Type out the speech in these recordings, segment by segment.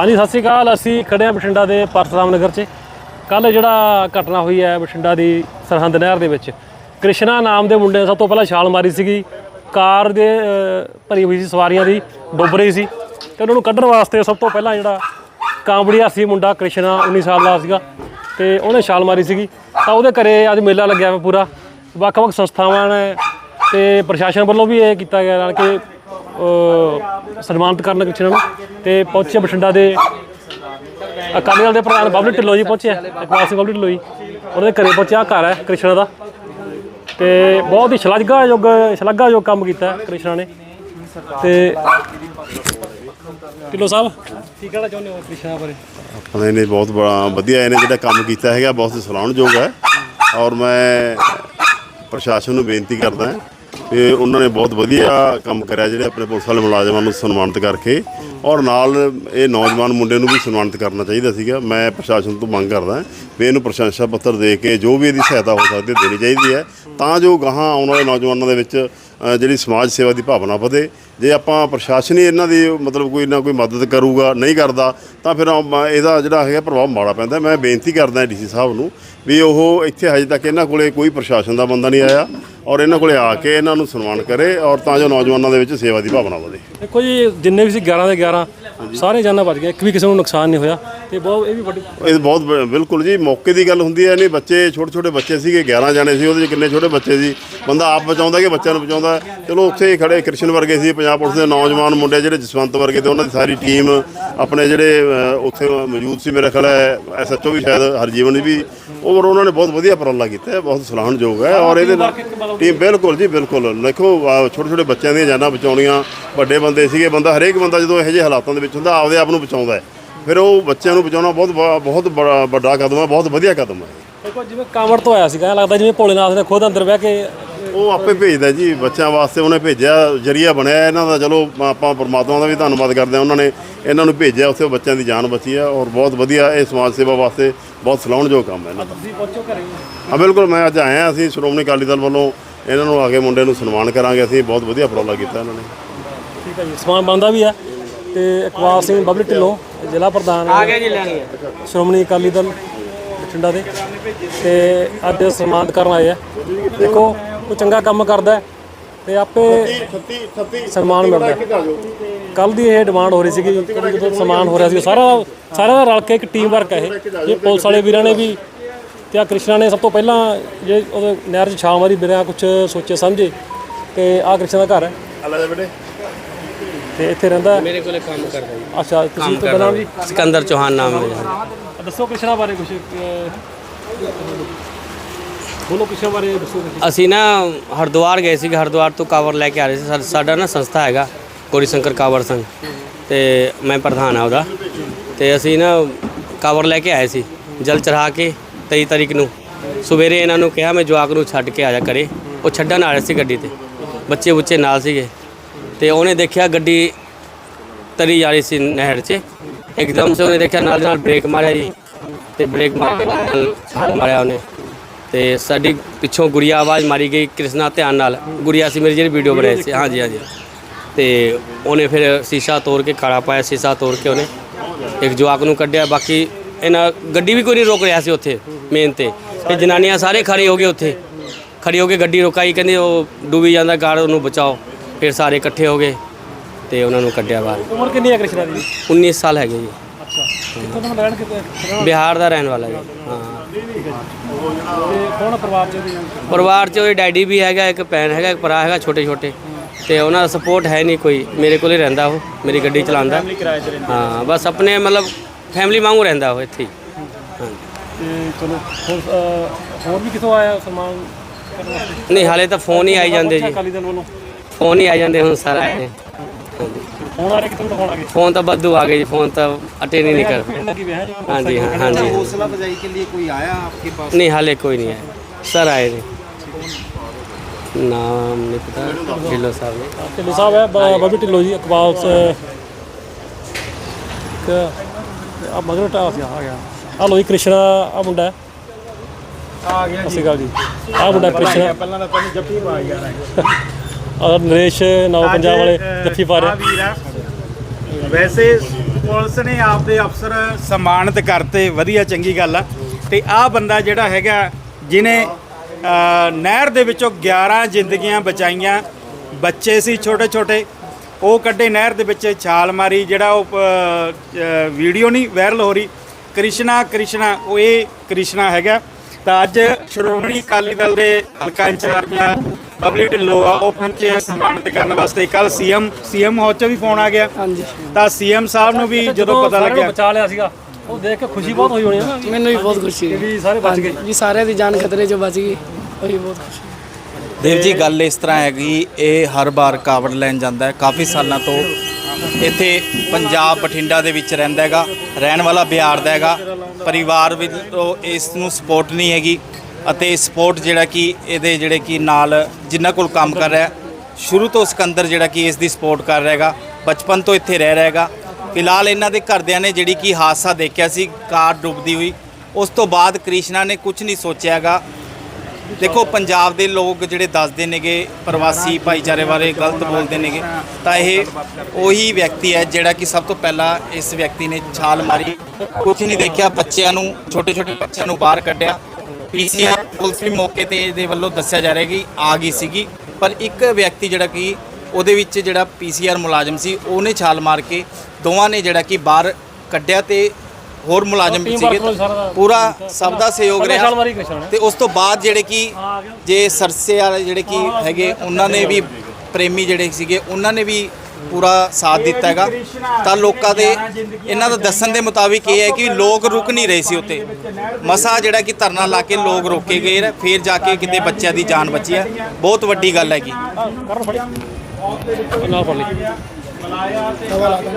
ਹਾਂਜੀ, ਸਤਿ ਸ਼੍ਰੀ ਅਕਾਲ। ਅਸੀਂ ਖੜੇ ਹਾਂ ਬਠਿੰਡਾ ਦੇ ਪਰਸਰਾਮ ਨਗਰ 'ਚ। ਕੱਲ ਜਿਹੜਾ ਘਟਨਾ ਹੋਈ ਹੈ ਬਠਿੰਡਾ ਦੀ ਸਰਹੰਦ ਨਹਿਰ ਦੇ ਵਿੱਚ, ਕ੍ਰਿਸ਼ਨਾ ਨਾਮ ਦੇ ਮੁੰਡੇ ਨੇ ਸਭ ਤੋਂ ਪਹਿਲਾਂ ਛਾਲ ਮਾਰੀ ਸੀਗੀ। ਕਾਰ ਦੇ ਭਰੀ ਹੋਈ ਸੀ, ਸਵਾਰੀਆਂ ਦੀ, ਡੁੱਬ ਰਹੀ ਸੀ। ਤੇ ਉਹਨਾਂ ਨੂੰ ਕੱਢਣ ਵਾਸਤੇ ਸਭ ਤੋਂ ਪਹਿਲਾਂ ਜਿਹੜਾ ਕਾਂਬੜੀਆ ਸੀ ਮੁੰਡਾ ਕ੍ਰਿਸ਼ਨਾ 19 ਸਾਲ ਦਾ ਸੀਗਾ। ਤੇ ਉਹਨੇ ਛਾਲ ਮਾਰੀ ਸੀਗੀ। ਤਾਂ ਉਹਦੇ ਘਰੇ ਅੱਜ ਮੇਲਾ ਲੱਗਿਆ ਹੋਇਆ ਪੂਰਾ। ਵੱਖ-ਵੱਖ ਸੰਸਥਾਵਾਂ ਨੇ ਤੇ ਪ੍ਰਸ਼ਾਸਨ ਵੱਲੋਂ ਵੀ ਇਹ ਕੀਤਾ ਗਿਆ ਨਾਲ ਕਿ ਸਨਮਾਨਿਤ ਕਰਨ ਕ੍ਰਿਸ਼ਨਾ ਨੂੰ ਤੇ ਪਹੁੰਚੇ ਬਠਿੰਡਾ ਦੇ ਅਕਾਲੀ ਦਲ ਦੇ ਪ੍ਰਧਾਨ ਬਬਲੀ ਢਿੱਲੋਂ ਜੀ ਪਹੁੰਚੇ ਇਕਬਾਲ ਸਿੰਘ ਬਬਲੀ ਢਿੱਲੋਂ ਜੀ। ਉਹਦੇ ਘਰੇ ਪਹੁੰਚਿਆ, ਘਰ ਹੈ ਕ੍ਰਿਸ਼ਨਾ ਦਾ। ਤੇ ਬਹੁਤ ਹੀ ਸ਼ਲਾਘਾਯੋਗ ਸ਼ਲਾਘਾਯੋਗ ਕੰਮ ਕੀਤਾ ਕ੍ਰਿਸ਼ਨਾ ਨੇ। ਤੇ ਢਿੱਲੋਂ ਸਾਹਿਬ, ਕੀ ਕਹਿਣਾ ਚਾਹੁੰਦੇ ਹੋ ਕ੍ਰਿਸ਼ਨਾ ਬਾਰੇ? ਆਪਣੇ ਨੇ ਬਹੁਤ ਬੜਾ, ਵਧੀਆ ਇਹਨੇ ਜਿਹੜਾ ਕੰਮ ਕੀਤਾ ਹੈਗਾ, ਬਹੁਤ ਸਲਾਹੁਣਯੋਗ ਹੈ। ਔਰ ਮੈਂ ਪ੍ਰਸ਼ਾਸਨ ਨੂੰ ਬੇਨਤੀ ਕਰਦਾ ਹਾਂ ਕਿ ਉਹਨਾਂ ਨੇ ਬਹੁਤ ਵਧੀਆ ਕੰਮ ਕਰਿਆ ਜਿਹੜੇ ਆਪਣੇ ਪੁਲਿਸ ਵਾਲੇ ਮੁਲਾਜ਼ਮਾਂ ਨੂੰ ਸਨਮਾਨਿਤ ਕਰਕੇ ਔਰ ਨਾਲ ਇਹ ਨੌਜਵਾਨ ਮੁੰਡੇ ਨੂੰ ਵੀ ਸਨਮਾਨਿਤ ਕਰਨਾ ਚਾਹੀਦਾ ਸੀਗਾ। ਮੈਂ ਪ੍ਰਸ਼ਾਸਨ ਤੋਂ ਮੰਗ ਕਰਦਾ ਵੀ ਇਹਨੂੰ ਪ੍ਰਸ਼ੰਸਾ ਪੱਤਰ ਦੇ ਕੇ ਜੋ ਵੀ ਇਹਦੀ ਸਹਾਇਤਾ ਹੋ ਸਕਦੀ ਹੈ ਦੇਣੀ ਚਾਹੀਦੀ ਹੈ। ਤਾਂ ਜੋ ਗਾਹਾਂ ਆਉਣ ਵਾਲੇ ਨੌਜਵਾਨਾਂ ਦੇ ਵਿੱਚ ਜਿਹੜੀ ਸਮਾਜ ਸੇਵਾ ਦੀ ਭਾਵਨਾ ਵਧੇ। ਜੇ ਆਪਾਂ ਪ੍ਰਸ਼ਾਸਨ ਹੀ ਇਹਨਾਂ ਦੀ ਮਤਲਬ ਕੋਈ ਨਾ ਕੋਈ ਮਦਦ ਕਰੂਗਾ, ਨਹੀਂ ਕਰਦਾ, ਤਾਂ ਫਿਰ ਇਹਦਾ ਜਿਹੜਾ ਹੈਗਾ ਪ੍ਰਭਾਵ ਮਾੜਾ ਪੈਂਦਾ। ਮੈਂ ਬੇਨਤੀ ਕਰਦਾ ਡੀਸੀ ਸਾਹਿਬ ਨੂੰ ਵੀ ਉਹ ਇੱਥੇ ਹਜੇ ਤੱਕ ਇਹਨਾਂ ਕੋਲੇ ਕੋਈ ਪ੍ਰਸ਼ਾਸਨ ਦਾ ਬੰਦਾ ਨਹੀਂ ਆਇਆ। ਔਰ ਇਹਨਾਂ ਕੋਲੇ ਆ ਕੇ ਇਹਨਾਂ ਨੂੰ ਸਨਮਾਨ ਕਰੇ ਔਰ ਤਾਂ ਜੋ ਨੌਜਵਾਨਾਂ ਦੇ ਵਿੱਚ ਸੇਵਾ ਦੀ ਭਾਵਨਾ ਵਧੇ। ਦੇਖੋ ਜੀ ਜਿੰਨੇ ਵੀ ਸੀ 11 ਦੇ 11 ਸਾਰੇ ਜਾਨਾਂ ਬਚ ਗਏ। ਇੱਕ ਵੀ ਕਿਸੇ ਨੂੰ ਨੁਕਸਾਨ ਨਹੀਂ ਹੋਇਆ। ਤੇ ਬਹੁਤ ਇਹ ਵੀ ਵੱਡੀ ਇਹ ਬਹੁਤ ਬ- ਬਿਲਕੁਲ ਜੀ ਮੌਕੇ ਦੀ ਗੱਲ ਹੁੰਦੀ ਹੈ ਨਹੀਂ ਬੱਚੇ ਛੋਟੇ ਛੋਟੇ ਬੱਚੇ ਸੀਗੇ 11 ਜਾਣੇ ਸੀ ਉਹਦੇ ਚ ਕਿੰਨੇ ਛੋਟੇ ਬੱਚੇ ਸੀ ਬੰਦਾ ਆਪ ਬਚਾਉਂਦਾ ਕਿ ਬੱਚਿਆਂ ਨੂੰ ਬਚਾਉਂਦਾ? ਚਲੋ ਉੱਥੇ ਹੀ ਖੜੇ ਕ੍ਰਿਸ਼ਨ ਵਰਗੇ ਸੀ ਪੰਜਾਬ ਪੁਲਿਸ ਦੇ ਨੌਜਵਾਨ ਮੁੰਡੇ ਜਿਹੜੇ ਜਸਵੰਤ ਵਰਗੇ ਤੇ ਉਹਨਾਂ ਦੀ ਸਾਰੀ ਟੀਮ ਆਪਣੇ ਜਿਹੜੇ ਅ, ਉੱਥੇ ਮੌਜੂਦ ਸੀ ਮੇਰਾ ਖਿਆਲ ਹੈ ਐਸਐਚਓ ਵੀ ਸ਼ਾਇਦ ਹਰਜੀਵਨ ਵੀ ਔਰ ਉਹਨਾਂ ਨੇ ਬਹੁਤ ਵਧੀਆ ਉਪਰਾਲਾ ਕੀਤਾ ਹੈ ਬਹੁਤ ਸਲਾਹਣਯੋਗ ਹੈ ਔਰ ਇਹਦੇ ਨਾਲ ਟੀਮ ਬਿਲਕੁਲ ਜੀ ਬਿਲਕੁਲ। ਦੇਖੋ ਛੋਟੇ ਛੋਟੇ ਬੱਚਿਆਂ ਦੀਆਂ ਜਾਨਾਂ ਬਚਾਉਣੀਆਂ ਵੱਡੇ ਬੰਦੇ ਸੀਗੇ ਬੰਦਾ ਹਰੇਕ ਬੰਦਾ ਜਦੋਂ ਇਹੋ ਜਿਹੇ ਹਾਲਾਤਾਂ ਦੇ ਵਿੱਚ ਹੁੰਦਾ ਆਪਦੇ ਆਪ ਨੂੰ ਬਚਾਉਂਦਾ ਹੈ। ਫਿਰ ਉਹ ਬੱਚਿਆਂ ਨੂੰ ਬਚਾਉਣਾ ਬਹੁਤ ਬ- ਬਹੁਤ ਬੜਾ- ਵੱਡਾ ਕਦਮ ਹੈ ਬਹੁਤ ਵਧੀਆ ਕਦਮ ਹੈ। ਦੇਖੋ ਜਿਵੇਂ ਕਾਂਵੜ ਤੋਂ ਆਇਆ ਸੀਗਾ ਐਂ ਲੱਗਦਾ ਜਿਵੇਂ ਭੋਲੇਨਾਥ ਨੇ ਖੁਦ ਅੰਦਰ ਬਹਿ ਕੇ ਉਹ ਆਪੇ ਭੇਜਦਾ ਜੀ ਬੱਚਿਆਂ ਵਾਸਤੇ ਉਹਨੇ ਭੇਜਿਆ ਜਰੀਆ ਬਣਿਆ ਇਹਨਾਂ ਦਾ ਚਲੋ ਆਪਾਂ ਪਰਮਾਤਮਾ ਦਾ ਵੀ ਧੰਨਵਾਦ ਕਰਦੇ ਹਾਂ ਉਹਨਾਂ ਨੇ ਇਹਨਾਂ ਨੂੰ ਭੇਜਿਆ ਉੱਥੇ ਉਹ ਬੱਚਿਆਂ ਦੀ ਜਾਨ ਬਚੀ ਹੈ ਔਰ ਬਹੁਤ ਵਧੀਆ ਇਹ ਸਮਾਜ ਸੇਵਾ ਵਾਸਤੇ ਬਹੁਤ ਸਲਾਹੁਣਯੋਗ ਕੰਮ ਹੈ ਇਹਨਾਂ ਦਾ। ਤੁਸੀਂ ਪਹੁੰਚੋ ਘਰੇ। ਹਾਂ ਬਿਲਕੁਲ ਮੈਂ ਅੱਜ ਆਇਆ ਅਸੀਂ ਸ਼੍ਰੋਮਣੀ ਅਕਾਲੀ ਦਲ ਵੱਲੋਂ ਇਹਨਾਂ ਨੂੰ ਆ ਕੇ ਮੁੰਡੇ ਨੂੰ ਸਨਮਾਨ ਕਰਾਂਗੇ ਅਸੀਂ ਬਹੁਤ ਵਧੀਆ ਉਪਰਾਲਾ ਕੀਤਾ ਇਹਨਾਂ ਨੇ। ਠੀਕ ਹੈ ਜੀ ਸਮਾਨ ਬਣਦਾ ਵੀ ਆ ਤੇ ਇਕਬਾਲ ਸਿੰਘ ਬਬਲੀ ਢਿੱਲੋਂ ਜ਼ਿਲ੍ਹਾ ਪ੍ਰਧਾਨ ਆ ਗਿਆ ਜੀ ਲੈਣੀ ਸ਼੍ਰੋਮਣੀ ਅਕਾਲੀ ਦਲ ਬਠਿੰਡਾ ਦੇ। ਤੇ ਅੱਜ ਸਨਮਾਨਿਤ ਕਰਨ ਆਏ ਆ। ਦੇਖੋ ਉਹ ਚੰਗਾ ਕੰਮ ਕਰਦਾ ਹੈ ਤੇ ਆਪੇ ਸਨਮਾਨ ਮਿਲਦਾ ਕੱਲ ਦੀ ਇਹ ਡਿਮਾਂਡ ਹੋ ਰਹੀ ਸੀਗੀ ਕਿ ਜਦੋਂ ਸਨਮਾਨ ਹੋ ਰਿਹਾ ਸੀ ਸਾਰਾ ਸਾਰਾ ਦਾ ਰਲ ਕੇ ਇੱਕ ਟੀਮ ਵਰਕ ਹੈ ਇਹ। ਇਹ ਪੁਲਿਸ ਵਾਲੇ ਵੀਰਾਂ ਨੇ ਵੀ ਤੇ ਆ ਕ੍ਰਿਸ਼ਨਾ ਨੇ ਸਭ ਤੋਂ ਪਹਿਲਾਂ ਜੇ ਉਹਦੇ ਨਹਿਰ 'ਚ ਛਾਂ ਮਾਰੀ ਬਿਨਾਂ ਕੁਝ ਸੋਚੇ ਸਮਝੇ ਤੇ ਆ ਕ੍ਰਿਸ਼ਨਾ ਦਾ ਘਰ ਹੈ। ਅੱਲਾ ਦੇ ਬੇਟੇ। ਤੇ ਇੱਥੇ ਰਹਿੰਦਾ ਹੈ। ਮੇਰੇ ਕੋਲੇ ਕੰਮ ਕਰਦਾ ਜੀ। ਅੱਛਾ ਤੁਸੀਂ ਤੁਹਾਡਾ ਨਾਮ ਜੀ। ਸਿਕੰਦਰ ਚੌਹਾਨ ਨਾਮ ਹੈ ਜੀ। ਦੱਸੋ ਕ੍ਰਿਸ਼ਨਾ ਬਾਰੇ ਕੁਝ ਬੋਲੋ ਕ੍ਰਿਸ਼ਨਾ ਬਾਰੇ ਦੱਸੋ ਕੁਛ। ਅਸੀਂ ਨਾ ਹਰਿਦੁਆਰ ਗਏ ਸੀ ਹਰਿਦੁਆਰ ਤੋਂ ਕਾਵਰ ਲੈ ਕੇ ਆ ਰਹੇ ਸੀ। ਸਾ- ਸਾਡਾ ਨਾ ਸੰਸਥਾ ਹੈਗਾ ਗੋਰੀ ਸ਼ੰਕਰ ਕਾਵਰ ਸੰਘ। ਤੇ ਮੈਂ ਪ੍ਰਧਾਨ ਆ ਉਹਦਾ। ਤੇ ਅਸੀਂ ਨਾ ਕਾਵਰ ਲੈ ਕੇ ਆਏ ਸੀ ਜਲ ਚढ़ਾ ਕੇ 23 ਤਾਰੀਖ ਨੂੰ। ਸਵੇਰੇ ਇਹਨਾਂ ਨੂੰ ਕਿਹਾ ਮੈਂ ਜਵਾਕ ਨੂੰ ਛੱਡ ਕੇ ਆ ਜਾ ਕਰੇ ਉਹ ਛੱਡਣ ਆ ਰਹੇ ਸੀ ਗੱਡੀ ਤੇ। ਬੱਚੇ ਬੁੱਚੇ ਨਾਲ ਸੀਗੇ। ਤੇ ਉਹਨੇ ਦੇਖਿਆ ਗੱਡੀ ਤਰੀ ਜਾ ਰਹੀ ਸੀ ਨਹਿਰ 'ਚ। ਇੱਕਦਮ ਸੇ ਉਹਨੇ ਦੇਖਿਆ ਨਾਲ ਨਾਲ ਬ੍ਰੇਕ ਮਾਰਿਆ ਜੀ। ਤੇ ਬ੍ਰੇਕ ਮਾਰ ਕੇ ਛਾਲ ਮਾਰਿਆ ਉਹਨੇ। ਤੇ ਸਾਡੀ ਪਿੱਛੋਂ ਗੁੜੀਆ ਆਵਾਜ਼ ਮਾਰੀ ਗਈ ਕ੍ਰਿਸ਼ਨਾ ਧਿਆਨ ਨਾਲ। ਗੁੜੀਆ ਸੀ ਮੇਰੀ ਜਿਹੜੀ ਵੀਡੀਓ ਬਣਾਈ ਸੀ। ਹਾਂਜੀ ਹਾਂਜੀ। ਤੇ ਉਹਨੇ ਫਿਰ ਸ਼ੀਸ਼ਾ ਤੋੜ ਕੇ ਕਾਲਾ ਪਾਇਆ, ਸ਼ੀਸ਼ਾ ਤੋੜ ਕੇ ਉਹਨੇ ਇੱਕ ਜਵਾਕ ਨੂੰ ਕੱਢਿਆ। ਬਾਕੀ ਇਹਨਾਂ ਗੱਡੀ ਵੀ ਕੋਈ ਨਹੀਂ ਰੋਕ ਰਿਹਾ ਸੀ ਉੱਥੇ ਮੇਨ ਤੇ। ਫਿਰ ਜਨਾਨੀਆਂ ਸਾਰੇ ਖੜੇ ਹੋ ਗਏ ਉੱਥੇ। ਖੜੀ ਹੋ ਕੇ ਗੱਡੀ ਰੁਕਾਈ, ਕਹਿੰਦੇ ਉਹ ਡੁੱਬੀ ਜਾਂਦਾ ਗਾੜ ਉਹਨੂੰ ਬਚਾਓ। ਫਿਰ ਸਾਰੇ ਇਕੱਠੇ ਹੋ ਗਏ ਤੇ ਉਹਨਾਂ ਨੂੰ ਕੱਢਿਆ ਬਾਹਰ। ਉਮਰ ਕਿੰਨੀ ਹੈ ਕ੍ਰਿਸ਼ਨਾ ਦੀ? 19 ਸਾਲ ਹੈਗੇ ਜੀ। ਅੱਛਾ। ਕਿੱਥੋਂ ਤੋਂ ਰਹਿਣ ਕਿਤੇ ਬਿਹਾਰ ਦਾ ਰਹਿਣ ਵਾਲਾ ਜੀ ਹਾਂ। ਤੇ ਕੌਣ ਆ ਪਰਿਵਾਰ ਚ ਇਹਦੇ? ਪਰਿਵਾਰ 'ਚ ਉਹਦੇ ਡੈਡੀ ਵੀ ਹੈਗਾ ਇੱਕ ਭੈਣ ਹੈਗਾ ਇੱਕ ਭਰਾ ਹੈਗਾ ਛੋਟੇ ਛੋਟੇ ਤੇ ਉਹਨਾਂ ਦਾ ਸਪੋਰਟ ਹੈ ਨਹੀਂ ਕੋਈ ਮੇਰੇ ਕੋਲ ਹੀ ਰਹਿੰਦਾ ਉਹ ਮੇਰੀ ਗੱਡੀ ਚਲਾਉਂਦਾ। ਹਾਂ ਬਸ ਆਪਣੇ ਮਤਲਬ ਫੈਮਿਲੀ ਵਾਂਗੂ ਰਹਿੰਦਾ ਉਹ ਇੱਥੇ ਹੀ। ਹਾਂ ਤੇ ਚਲੋ ਹੋਰ ਅਹ, ਹੋਰ ਵੀ ਕਿਥੋਂ ਆਇਆ ਕਰਨ ਵਾਸਤੇ ਨਹੀਂ ਹਾਲੇ ਤਾਂ ਫੋਨ ਹੀ ਆਈ ਜਾਂਦੇ ਜੀ। ਅਕਾਲੀ ਦਲ ਵੱਲੋਂ। ਫੋਨ ਹੀ ਆ ਜਾਂਦੇ ਹੁਣ ਸਾਰਾ ਇਹ। ਫੋਨ ਤਾਂ ਬੱਦੂ ਆ ਗਏ ਜੀ ਫੋਨ ਤਾਂ ਅਟੇ ਨਹੀਂ ਨਿਕਲ ਹਾਂਜੀ ਹਾਂਜੀ। ਹੌਸਲਾ ਬਜਾਈ ਕੇ ਲਈ ਕੋਈ ਆਇਆ ਆਪਕੇ ਪਾਸ? ਨਹੀਂ ਹਾਲੇ ਕੋਈ ਨਹੀਂ ਆਇਆ। ਸਰ ਆਏ ਨੇ। ਨਾਮ ਨਹੀਂ ਢਿੱਲੋ ਸਾਹਿਬ ਨੇ। ਢਿੱਲੋ ਸਾਹਿਬ ਹੈ ਬਾਬੀ ਢਿੱਲੋ ਜੀ ਇਕਬਾਲ ਇੱਕ ਆ ਮਗਰ ਆ ਗਿਆ। ਆ ਲੋ ਕ੍ਰਿਸ਼ਨਾ ਆ ਮੁੰਡਾ ਆ ਗਿਆ ਜੀ। ਸਤਿ ਸ਼੍ਰੀ ਅਕਾਲ ਜੀ। ਆ ਮੁੰਡਾ ਕ੍ਰਿਸ਼ਨਾ। ਪਹਿਲਾਂ ਤਾਂ ਤੁਹਾਨੂੰ ਜੱਫੀ ਪਾ ਗਿਆ ਔਰ ਨਰੇਸ਼ ਨਾਉ ਪੰਜਾਬ ਵਾਲੇ ਜੱਫੀ ਪਾ ਰਿਹਾ। ਵੈਸੇ ਪੁਲਿਸ ਨੇ ਆਪਦੇ ਅਫਸਰ ਸਨਮਾਨਿਤ ਕਰਤੇ ਵਧੀਆ ਚੰਗੀ ਗੱਲ ਆ। ਤੇ ਆਹ ਬੰਦਾ ਜਿਹੜਾ ਹੈਗਾ ਜਿਨੇ ਨਹਿਰ ਦੇ ਵਿੱਚੋਂ 11 ਜ਼ਿੰਦਗੀਆਂ ਬਚਾਈਆਂ। ਬੱਚੇ ਸੀ ਛੋਟੇ ਛੋਟੇ ਉਹ ਕੱਢੇ ਨਹਿਰ ਦੇ ਵਿੱਚ ਛਾਲ ਮਾਰੀ ਜਿਹੜਾ ਉਹ ਵੀਡੀਓ ਨਹੀਂ ਵਾਇਰਲ ਹੋ ਰਹੀ। ਕ੍ਰਿਸ਼ਨਾ ਕ੍ਰਿਸ਼ਨਾ ਉਹ ਇਹ ਕ੍ਰਿਸ਼ਨਾ ਹੈਗਾ। ਤਾਂ ਅੱਜ ਸ਼੍ਰੋਮਣੀ ਅਕਾਲੀ ਦਲ ਦੇ ਹਲਕਾ ਇੰਚਾਰਜ ਬਬਲੀ ਢਿੱਲੋਂ ਆ ਉਹ ਪਹੁੰਚੇ ਆ ਸਨਮਾਨਿਤ ਕਰਨ ਵਾਸਤੇ। ਕੱਲ ਸੀਐਮ ਸੀਐਮ ਹਾਊਸ 'ਚ ਵੀ ਫੋਨ ਆ ਗਿਆ। ਹਾਂਜੀ। ਤਾਂ ਸੀਐਮ ਸਾਹਿਬ ਨੂੰ ਵੀ ਜਦੋਂ ਪਤਾ ਲੱਗਿਆ। ਬਚਾ ਲਿਆ ਸੀਗਾ ਉਹ ਦੇਖ ਕੇ ਖੁਸ਼ੀ ਬਹੁਤ ਹੋਈ ਹੋਣੀ ਹੈ ਨਾ ਮੈਨੂੰ ਵੀ ਬਹੁਤ ਖੁਸ਼ੀ ਹੋਈ। ਵੀ ਸਾਰੇ ਬਚ ਗਏ। ਜੀ ਸਾਰਿਆਂ ਦੀ ਜਾਨ ਖਤਰੇ 'ਚੋਂ ਬਚ ਗਈ ਉਹੀ ਬਹੁਤ ਖੁਸ਼ੀ ਦੇਵ ਜੀ ਗੱਲ ਇਸ ਤਰ੍ਹਾਂ ਹੈਗੀ ਇਹ ਹਰ ਵਾਰ ਕਾਵੜ ਲੈਣ ਜਾਂਦਾ ਹੈ। ਕਾਫੀ ਸਾਲਾਂ ਤੋਂ ਇੱਥੇ ਪੰਜਾਬ ਬਠਿੰਡਾ ਦੇ ਵਿੱਚ ਰਹਿੰਦਾ ਹੈਗਾ, ਰਹਿਣ ਵਾਲਾ ਬਿਹਾਰ ਦਾ ਹੈਗਾ। ਪਰਿਵਾਰ ਵਿੱਚ ਉਹ ਇਸ ਨੂੰ ਸਪੋਰਟ ਨਹੀਂ ਹੈਗੀ ਅਤੇ ਸਪੋਰਟ ਜਿਹੜਾ ਕਿ ਇਹਦੇ ਜਿਹੜੇ ਕਿ ਨਾਲ ਜਿਨ੍ਹਾਂ ਕੋਲ ਕੰਮ ਕਰ ਰਿਹਾ, ਸ਼ੁਰੂ ਤੋਂ ਸਿਕੰਦਰ ਜਿਹੜਾ ਕਿ ਇਸ ਦੀ ਸਪੋਰਟ ਕਰ ਰਿਹਾ ਹੈਗਾ, ਬਚਪਨ ਤੋਂ ਇੱਥੇ ਰਹਿ ਰਿਹਾ ਹੈਗਾ। ਫਿਲਹਾਲ ਇਹਨਾਂ ਦੇ ਘਰਦਿਆਂ ਨੇ ਜਿਹੜੀ ਕਿ ਹਾਦਸਾ ਦੇਖਿਆ ਸੀ, ਕਾਰ ਡੁੱਬਦੀ ਹੋਈ। ਉਸ ਤੋਂ ਬਾਅਦ ਕ੍ਰਿਸ਼ਨਾ ਨੇ ਕੁਝ ਨਹੀਂ ਸੋਚਿਆਗਾ ਦੇਖੋ, ਪੰਜਾਬ ਦੇ ਲੋਕ ਜਿਹੜੇ ਦੱਸਦੇ ਨੇਗੇ, ਪ੍ਰਵਾਸੀ ਭਾਈਚਾਰੇ ਬਾਰੇ ਗਲਤ ਬੋਲਦੇ ਨੇਗੇ, ਤਾਂ ਇਹ ਉਹੀ ਵਿਅਕਤੀ ਹੈ ਜਿਹੜਾ ਕਿ ਸਭ ਤੋਂ ਪਹਿਲਾਂ ਇਸ ਵਿਅਕਤੀ ਨੇ ਛਾਲ ਮਾਰੀ। ਕੁਝ ਨਹੀਂ ਦੇਖਿਆ, ਬੱਚਿਆਂ ਨੂੰ ਛੋਟੇ ਛੋਟੇ ਬੱਚਿਆਂ ਨੂੰ ਬਾਹਰ ਕੱਢਿਆ। ਪੀਸੀਆਰ ਪੁਲਿਸ ਵੀ ਮੌਕੇ ਤੇ ਇਹਦੇ ਵੱਲੋਂ ਦੱਸਿਆ ਜਾ ਰਿਹਾ ਕਿ ਆ ਗਈ ਸੀਗੀ। ਪਰ ਇੱਕ ਵਿਅਕਤੀ ਜਿਹੜਾ ਕਿ ਉਹਦੇ ਵਿੱਚ ਜਿਹੜਾ ਪੀਸੀਆਰ ਮੁਲਾਜ਼ਮ ਸੀ, ਉਹਨੇ ਛਾਲ ਮਾਰ ਕੇ ਦੋਵਾਂ ਨੇ ਜਿਹੜਾ ਕਿ ਬਾਹਰ ਕੱਢਿਆ ਤੇ ਹੋਰ ਮੁਲਾਜ਼ਮ ਵੀ ਸੀਗੇ। ਪੂਰਾ ਸਭ ਦਾ ਸਹਿਯੋਗ ਰਿਹਾ। ਤੇ ਉਸ ਤੋਂ ਬਾਅਦ ਜਿਹੜੇ ਕਿ ਜੇ ਸਰਸੇ ਵਾਲੇ ਜਿਹੜੇ ਕਿ ਹੈਗੇ ਉਹਨਾਂ ਨੇ ਵੀ ਪ੍ਰੇਮੀ ਜਿਹੜੇ ਸੀਗੇ ਉਹਨਾਂ ਨੇ ਵੀ ਪੂਰਾ ਸਾਥ ਦਿੱਤਾ ਹੈਗਾ। ਤਾਂ ਲੋਕਾਂ ਦੇ ਇਹਨਾਂ ਦਾ ਦੱਸਣ ਦੇ ਮੁਤਾਬਿਕ ਇਹ ਹੈ ਕਿ ਲੋਕ ਰੁਕ ਨਹੀਂ ਰਹੇ ਸੀ ਉੱਤੇ ਮਸਾ ਜਿਹੜਾ ਕਿ ਧਰਨਾ ਲਾ ਕੇ ਲੋਕ ਰੋਕੇ ਗਏ ਫਿਰ ਜਾ ਕੇ ਕਿਤੇ ਬੱਚਿਆਂ ਦੀ ਜਾਨ ਬਚੀ ਹੈ। ਬਹੁਤ ਵੱਡੀ ਗੱਲ ਹੈਗੀ।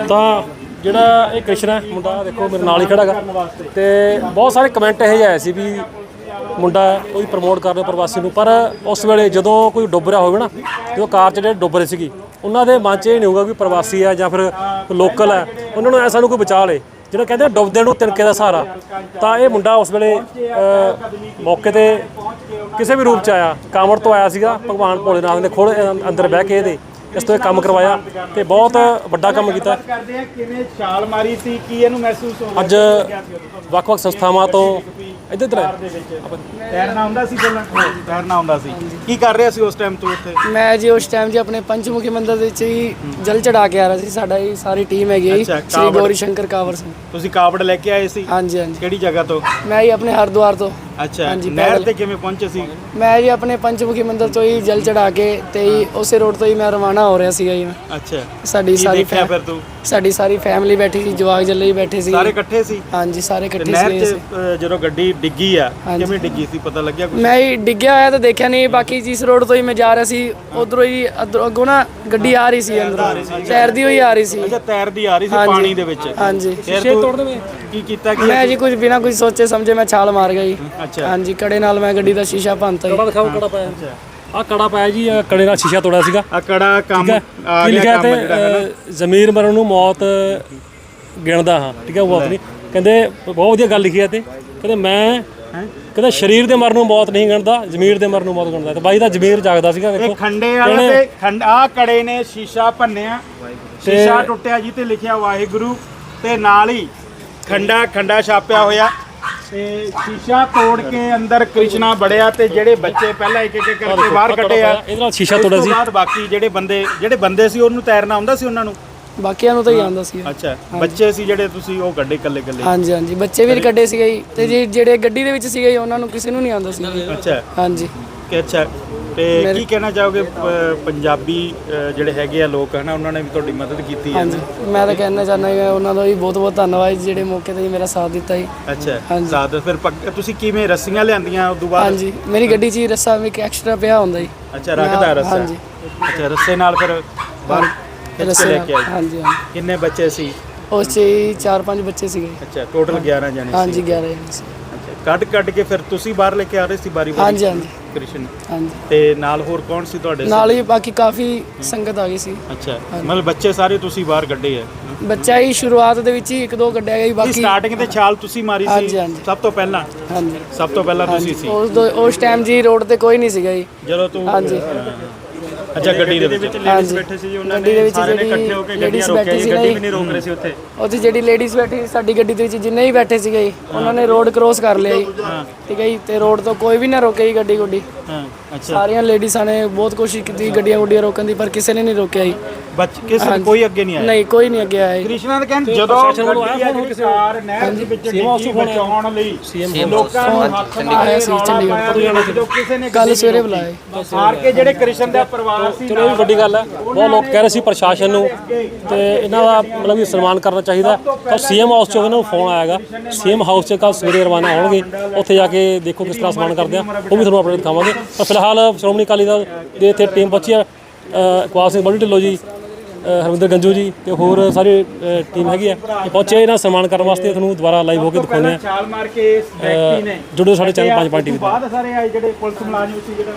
ਤਾਂ ਜਿਹੜਾ ਇਹ ਕ੍ਰਿਸ਼ਨ ਹੈ, ਮੁੰਡਾ ਦੇਖੋ ਮੇਰੇ ਨਾਲ ਹੀ ਖੜਾ ਹੈਗਾ। ਤੇ ਬਹੁਤ ਸਾਰੇ ਕਮੈਂਟ ਇਹ ਜਿਹੇ ਆਏ ਸੀ ਵੀ ਮੁੰਡਾ ਕੋਈ ਪ੍ਰਮੋਟ ਕਰ ਰਿਹਾ ਪ੍ਰਵਾਸੀ ਨੂੰ, ਪਰ ਉਸ ਵੇਲੇ ਜਦੋਂ ਕੋਈ ਡੁੱਬ ਰਿਹਾ ਹੋਵੇ ਨਾ, ਜਦੋਂ ਕਾਰ 'ਚ ਜਿਹੜੇ ਡੁੱਬ ਰਹੇ ਸੀਗੀ, ਉਹਨਾਂ ਦੇ ਮਨ 'ਚ ਇਹ ਨਹੀਂ ਹੋਊਗਾ ਕਿ ਪ੍ਰਵਾਸੀ ਹੈ ਜਾਂ ਫਿਰ ਲੋਕਲ ਹੈ। ਉਹਨਾਂ ਨੂੰ ਐਸਾ ਸਾਨੂੰ ਕੋਈ ਬਚਾ ਲੇ। ਜਿਹੜਾ ਕਹਿੰਦੇ ਡੁੱਬਦੇ ਨੂੰ ਤਿਨਕੇ ਦਾ ਸਹਾਰਾ, ਤਾਂ ਇਹ ਮੁੰਡਾ ਉਸ ਵੇਲੇ ਮੌਕੇ ਤੇ ਕਿਸੇ ਵੀ ਰੂਪ 'ਚ ਆਇਆ। ਕਾਮੜ ਤੋਂ ਆਇਆ ਸੀਗਾ, ਭਗਵਾਨ ਭੋਲੇਨਾਥ ਨੇ ਖੋਲ ਅੰਦਰ ਬਹਿ ਕੇ ਇਹਦੇ। ਇਸ ਤੋਂ ਇਹ ਕੰਮ ਕਰਵਾਇਆ ਤੇ ਬਹੁਤ ਵੱਡਾ ਕੰਮ ਕੀਤਾ। ਕਰਦੇ ਆ ਕਿਵੇਂ ਛਾਲ ਮਾਰੀ ਸੀ ਕੀ ਇਹਨੂੰ ਮਹਿਸੂਸ ਹੋ ਅੱਜ ਵੱਖ-ਵੱਖ ਸੰਸਥਾਵਾਂ ਤੋਂ ਇੱਧਰ ਇੱਧਰ ਦੇ ਵਿੱਚ। ਤੈਰਨਾ ਹੁੰਦਾ ਸੀ ਪਹਿਲਾਂ? ਤੈਰਨਾ ਹੁੰਦਾ ਸੀ। ਕੀ ਕਰ ਰਿਹਾ ਸੀ ਉਸ ਟਾਈਮ ਤੂੰ ਉੱਥੇ ਮੈਂ ਜੀ ਉਸ ਟਾਈਮ ਜੀ ਆਪਣੇ ਪੰਚਮੁਖੀ ਮੰਦਿਰ ਦੇ ਵਿੱਚ ਹੀ ਜਲ ਚੜਾ ਕੇ ਆ ਰਿਹਾ ਸੀ ਸਾਡਾ ਹੀ ਸਾਰੀ ਟੀਮ ਹੈਗੀ ਹੈ ਸ਼੍ਰੀ। ਗੌਰੀ ਸ਼ੰਕਰ ਕਾਵਰ ਸਿੰਘ। ਤੁਸੀਂ ਕਾਵੜ ਲੈ ਕੇ ਆਏ ਸੀ? ਹਾਂਜੀ ਹਾਂਜੀ। ਕਿਹੜੀ ਜਗ੍ਹਾ ਤੋਂ? ਮੈਂ ਹੀ ਆਪਣੇ ਹਰਿਦੁਆਰ ਤੋਂ। ਅੱਛਾ ਹਾਂਜੀ, ਨਹਿਰ ਪੈਦਲ। ਤੇ ਕਿਵੇਂ ਪਹੁੰਚੇ ਸੀ? ਮੈਂ ਜੀ ਆਪਣੇ ਪੰਚਮੁਖੀ ਮੰਦਿਰ ਤੋਂ ਹੀ ਜਲ ਚੜਾ ਕੇ ਤੇ ਹੀ ਉਸੇ ਰੋਡ ਤੋਂ ਹੀ ਮੈਂ ਰਵਾਨਾ ਹੋ ਰਿਹਾ ਸੀਗਾ ਜੀ ਮੈਂ। ਅੱਛਾ ਸਾਡੀ ਕੀ ਸਾਰੀ ਦੇਖਿਆ ਫੈਮ- ਫਿਰ ਤੂੰ? ਸਾਡੀ ਸਾਰੀ ਫੈਮਿਲੀ ਬੈਠੀ ਸੀ ਜਵਾਗ ਜੱਲੇ ਹੀ ਬੈਠੇ ਸੀ। ਸਾਰੇ ਇਕੱਠੇ ਸੀ? ਹਾਂਜੀ ਸਾਰੇ ਤੇ ਇਕੱਠੇ ਨਹਿਰ ਸੀ 'ਚ। ਅ, ਜਦੋਂ ਗੱਡੀ ਡਿੱਗੀ ਆ ਹਾਂਜੀ। ਕਿਵੇਂ ਡਿੱਗੀ ਸੀ? ਪਤਾ ਲੱਗਿਆ ਕੁਝ ਮੈਂ ਹੀ ਡਿੱਗਿਆ ਹੋਇਆ ਤਾਂ ਦੇਖਿਆ ਨਹੀਂ ਬਾਕੀ ਜਿਸ ਰੋਡ ਤੋਂ ਹੀ ਮੈਂ ਜਾ ਰਿਹਾ ਸੀ ਉਧਰੋਂ ਹੀ ਅੱਧਰੋਂ- ਅੱਗੋਂ ਨਾ ਗੱਡੀ ਆ ਰਹੀ ਸੀ ਅੰਦਰੋਂ। ਤੈਰਦੀ ਹੋਈ ਆ ਰਹੀ ਸੀ। ਅੱਛਾ ਤੈਰਦੀ ਆ ਰਹੀ ਸੀ ਹਾਂਜੀ। ਪਾਣੀ ਦੇ ਵਿੱਚ। ਹਾਂਜੀ। ਫਿਰ ਤੂੰ ਤੋੜ ਦੇਵੇਂ ਕੀ ਕੀਤਾ ਕੀ ਮੈਂ ਜੀ ਕੁਝ ਬਿਨਾ ਕੁਝ ਸੋਚੇ ਸਮਝੇ ਮੈਂ ਛਾਲ ਮਾਰ ਗਈ ਅੱਛਾ। ਹਾਂਜੀ ਕੜੇ ਨਾਲ ਮੈਂ ਗੱਡੀ ਦਾ ਸ਼ੀਸ਼ਾ ਭੰਨਤਾ ਜੀ। ਕੜਾ ਦਿਖਾਓ ਕੜਾ ਪਾਇਆ। ਆ ਕੜਾ ਪਾਇਆ ਜੀ ਆਹ ਕੜੇ ਨਾਲ ਸ਼ੀਸ਼ਾ ਤੋੜਿਆ ਸੀਗਾ। ਆ ਕੜਾ ਕੰਮ ਆ ਕੀ ਗਿਆ ਕੰਮ ਤੇ ਜਿਹੜਾ ਹੈ ਨਾ। ਅ, ਜ਼ਮੀਰ ਮਰਨ ਨੂੰ ਮੌਤ ਗਿਣਦਾ ਹਾਂ। ਠੀਕ ਹੈ ਉਹ ਨਹੀਂ ਕਹਿੰਦੇ ਬਹੁਤ ਵਧੀਆ ਗੱਲ ਲਿਖੀ ਹੈ ਤੇ। ਕਹਿੰਦੇ ਮੈਂ ਕਹਿੰਦਾ ਸਰੀਰ ਦੇ ਮਰਨ ਨੂੰ ਮੌਤ ਨਹੀਂ ਗਿਣਦਾ ਜ਼ਮੀਰ ਦੇ ਮਰਨ ਨੂੰ ਮੌਤ ਗਿਣਦਾ। ਤੇ ਬਾਈ ਦਾ ਜ਼ਮੀਰ ਜਾਗਦਾ ਸੀਗਾ ਇਹ ਦੇਖੋ ਖੰਡੇ ਵਾਲਾ ਤੇ ਖੰਡ ਆ ਕੜੇ ਨੇ ਸ਼ੀਸ਼ਾ ਭੰਨਿਆ। ਸ਼ੀਸ਼ਾ ਟੁੱਟਿਆ ਜੀ ਤੇ ਲਿਖਿਆ ਵਾਹਿਗੁਰੂ। ਤੇ ਨਾਲ ਹੀ ਖੰਡਾ ਖੰਡਾ ਛਾਪਿਆ ਹੋਇਆ। ਤੇ ਸ਼ੀਸ਼ਾ ਤੋੜ ਕੇ ਅੰਦਰ ਕ੍ਰਿਸ਼ਨਾ ਬੜਿਆ ਤੇ ਜਿਹੜੇ ਬੱਚੇ ਪਹਿਲਾਂ ਇੱਕ ਇੱਕ ਕਰਕੇ ਬਾਹਰ ਕੱਢੇ ਆ ਇਹਦੇ ਨਾਲ ਸ਼ੀਸ਼ਾ ਤੋੜਿਆ ਤੋਂ ਸੀ। ਬਾਅਦ ਬਾਕੀ ਜਿਹੜੇ ਬੰਦੇ ਜਿਹੜੇ ਬੰਦੇ ਸੀ ਉਹਨੂੰ ਤੈਰਨਾ ਆਉਂਦਾ ਸੀ ਉਹਨਾਂ ਨੂੰ? ਬਾਕੀਆਂ ਨੂੰ ਤਾਂ ਹੀ ਆਉਂਦਾ ਸੀ। ਅੱਛਾ ਬੱਚੇ ਸੀ ਜਿਹੜੇ ਤੁਸੀਂ ਉਹ ਕੱਢੇ ਇਕੱਲੇ ਇਕੱਲੇ? ਹਾਂਜੀ ਹਾਂਜੀ ਬੱਚੇ ਵੀ ਕੱਢੇ ਸੀਗੇ ਤੇ ਜਿਹੜੇ ਗੱਡੀ ਦੇ ਵਿੱਚ ਸੀਗੇ ਉਹਨਾਂ ਨੂੰ ਕਿਸੇ ਨੂੰ ਨਹੀਂ ਆਉਂਦਾ ਸੀ। ਅੱਛਾ। ਹਾਂਜੀ। ਕਿ ਅੱਛਾ ਤੇ ਕੀ ਕਹਿਣਾ ਚਾਹੋਗੇ ਪ- ਪੰਜਾਬੀ ਅ, ਜਿਹੜੇ ਹੈਗੇ ਆ ਲੋਕ ਹਨਾ ਉਹਨਾਂ ਨੇ ਵੀ ਤੁਹਾਡੀ ਮਦਦ ਕੀਤੀ ਹੈ। ਹਾਂਜੀ ਮੈਂ ਤਾਂ ਕਹਿਣਾ ਚਾਹੁੰਦਾ ਜੀ ਉਹਨਾਂ ਦਾ ਵੀ ਬਹੁਤ ਬਹੁਤ ਧੰਨਵਾਦ ਜੀ, ਜਿਹੜੇ ਮੌਕੇ ਤੇ ਜੀ ਮੇਰਾ ਸਾਥ ਦਿੱਤਾ ਜੀ। ਅੱਛਾ ਹਾਂਜੀ। ਸਾਦ ਫਿਰ ਪੱਕ- ਤੁਸੀਂ ਕਿਵੇਂ ਰੱਸੀਆਂ ਲਿਆਂਦੀਆਂ ਉਸ ਤੋਂ ਬਾਅਦ? ਹਾਂਜੀ ਮੇਰੀ ਗੱਡੀ 'ਚ ਹੀ ਰੱਸਾ ਵੀ ਇੱਕ ਐਕਸਟਰਾ ਪਿਆ ਹੁੰਦਾ ਜੀ। ਅੱਛਾ ਰੱਖਦਾ ਰੱਸਾ? ਹਾਂਜੀ। ਅੱਛਾ ਰੱਸੇ ਨਾਲ ਫਿਰ ਬਾਹਰ ਖਿੱਚ ਕੇ ਰੱਸੇ ਲੈ ਨਾਲ। ਕੇ ਆਏ? ਹਾਂਜੀ ਹਾਂਜੀ। ਕਿੰਨੇ ਬੱਚੇ ਸੀ? ਉਸ 'ਚ ਹੀ ਚਾਰ ਪੰਜ ਬੱਚੇ ਸੀਗੇ। ਅੱਛਾ ਟੋਟਲ 11 ਜਣੇ ਸੀ। ਹਾਂਜੀ 11 ਜਣੇ ਸੀ। ਅੱਛਾ ਕੱਢ ਕੱਢ ਕੇ ਫਿਰ ਤੁਸੀਂ ਬਾਹਰ ਲੈ ਕੇ ਆ ਰਹੇ ਸੀ ਬਾਰੀ ਬਾਰੀ ਹਾਂਜੀ ਹਾਂਜੀ। ਕ੍ਰਿਸ਼ਨ। ਹਾਂਜੀ। ਤੇ ਨਾਲ ਹੋਰ ਕੌਣ ਸੀ ਤੁਹਾਡੇ ਨਾਲ ਹੀ ਬਾਕੀ ਕਾਫੀ ਸੰਗਤ ਆ ਗਈ ਸੀ। ਅੱਛਾ। ਮਤਲਬ ਬੱਚੇ ਸਾਰੇ ਤੁਸੀਂ ਬਾਹਰ ਕੱਢੇ ਆ ਬੱਚਾ ਹੀ ਸ਼ੁਰੂਆਤ ਦੇ ਵਿੱਚ ਹੀ ਇੱਕ ਦੋ ਕੱਢਿਆ ਗਿਆ ਬਾਕੀ ਸਟਾਰਟਿੰਗ ਤੇ ਛਾਲ ਤੁਸੀਂ ਮਾਰੀ ਹਾਂਜੀ, ਸੀ ਹਾਂਜੀ। ਸਭ ਤੋਂ ਪਹਿਲਾਂ? ਹਾਂਜੀ। ਸਭ ਤੋਂ ਪਹਿਲਾਂ ਤੁਸੀਂ ਸੀ? ਉਸ ਦੋ- ਉਸ ਟਾਈਮ ਜੀ ਰੋਡ ਤੇ ਕੋਈ ਨਹੀਂ ਸੀਗਾ ਜੀ। ਜਦੋਂ ਤੂੰ ਹਾਂਜੀ। ਅੱਛਾ ਗੱਡੀ ਦੇ ਵਿੱਚ ਹਾਂਜੀ। ਬੈਠੇ ਸੀ ਜੀ ਉਹਨਾਂ ਨੇ ਜਿਹੜੀ ਇਕੱਠੇ ਹੋ ਕੇ ਗੱਡੀਆਂ ਰੋਕਿਆ ਜੀ ਗੱਡੀ ਵੀ ਨਹੀਂ ਰੋਕ ਰਹੇ ਸੀ ਉੱਥੇ। ਉੱਥੇ ਜਿਹੜੀ ਲੇਡੀਜ਼ ਬੈਠੀ ਸੀ ਸਾਡੀ ਗੱਡੀ ਦੇ ਵਿੱਚ ਜਿੰਨੇ ਵੀ ਬੈਠੇ ਸੀਗੇ ਉਹਨਾਂ ਨੇ ਰੋਡ ਕ੍ਰੋਸ ਕਰ ਲਿਆ ਜੀ। ਠੀਕ ਹੈ ਜੀ ਤੇ ਰੋਡ ਤੋਂ ਕੋਈ ਵੀ ਨਾ ਰੋਕੇ ਜੀ ਗੱਡੀ ਗੁੱਡੀ ਹਾਂ। ਸਾਰੀਆਂ ਲੇਡੀਜ਼ਾਂ ਨੇ ਬਹੁਤ ਕੋਸ਼ਿਸ਼ ਕੀਤੀ ਗੱਡੀਆਂ ਗੁੱਡੀਆਂ ਰੋਕਣ ਦੀ ਪਰ ਕਿਸੇ ਨੇ ਨਹੀਂ ਰੋਕਿਆ ਜੀ। ਬੱਚ ਕਿਸੇ ਨੇ ਕੋਈ ਅੱਗੇ ਨਹੀਂ ਆਇਆ? ਨਹੀਂ ਕੋਈ ਨਹੀਂ ਅੱਗੇ ਆਇਆ ਜੀ। ਕ੍ਰਿਸ਼ਨਾ ਦੇ ਕਹਿਣ ਜਦੋਂ ਗੱਡੀ ਕਾਰ ਨਹਿਰ ਦੇ ਵਿੱਚ ਡਿੱਗੀ ਬਚਾਉਣ ਲਈ। ਲੋਕਾਂ ਨੂੰ ਹੱਥ ਮਾਰੇ ਸੀ ਚੰਡੀਗੜ੍ਹ ਜਦੋਂ ਕਿਸੇ ਨੇ ਕੱਲ ਸਵੇਰੇ ਬੁਲਾਇਆ ਜੀ। ਹਾਰ ਕੇ ਜਿਹੜੇ ਕ੍ਰਿਸ਼ਨ ਦਾ ਪਰਿਵਾਰ ਸੀ ਚਲੋ ਇਹ ਵੀ ਵੱਡੀ ਗੱਲ ਹੈ। ਬਹੁਤ ਲੋਕ ਕਹਿ ਰਹੇ ਸੀ ਪ੍ਰਸ਼ਾਸਨ ਨੂੰ ਤੇ ਇਹਨਾਂ ਦਾ ਮਤਲਬ ਵੀ ਸਨਮਾਨ ਕਰਨਾ ਚਾਹੀਦਾ ਤਾਂ ਸੀਐਮ ਹਾਊਸ ਚੋਂ ਇਹਨਾਂ ਨੂੰ ਫੋਨ ਆਇਆਗਾ ਸੀਐਮ ਹਾਊਸ 'ਚ ਕੱਲ ਸਵੇਰੇ ਰਵਾਨਾ ਹੋਣਗੇ। ਉੱਥੇ ਜਾ ਕੇ ਦੇਖੋ ਕਿਸ ਤਰ੍ਹਾਂ ਸਨਮਾਨ ਕਰਦੇ ਆ। ਉਹ ਵੀ ਤੁਹਾਨੂੰ ਆਪਣੇ ਦਿਖਾਵਾਂਗੇ। ਪਰ ਫਿਲਹਾਲ ਸ਼੍ਰੋਮਣੀ ਅਕਾਲੀ ਦਲ ਦੇ ਇੱਥੇ ਟੀਮ ਪਹੁੰਚੀ ਹੈ ਅ, ਇਕਬਾਲ ਸਿੰਘ ਬੜੀ ਢਿੱਲੋਂ ਜੀ ਹਰਵਿੰਦਰ ਗੰਜੂ ਜੀ ਤੇ ਹੋਰ ਸਾਰੀ ਟੀਮ ਹੈਗੀ ਆ। ਪਹੁੰਚੇ ਇਹਨਾਂ ਸਨਮਾਨ ਕਰਨ ਵਾਸਤੇ ਤੁਹਾਨੂੰ ਦੁਬਾਰਾ ਲਾਈਵ ਹੋ ਕੇ ਦਿਖਾਉਂਦੇ ਆ। ਛਾਲ ਮਾਰ ਕੇ ਇਸ ਵਿਅਕਤੀ ਨੇ ਜੁੜੋ ਸਾਡੇ ਚੈਨਲ ਪੰਜ ਪੰਜ ਟੀਵੀ ਬਾਅਦ ਸਾਰੇ ਆਏ ਜਿਹੜੇ ਪੁਲਿਸ ਮੁਲਾਜ਼ਮ ਸੀ ਜਿਹੜਾ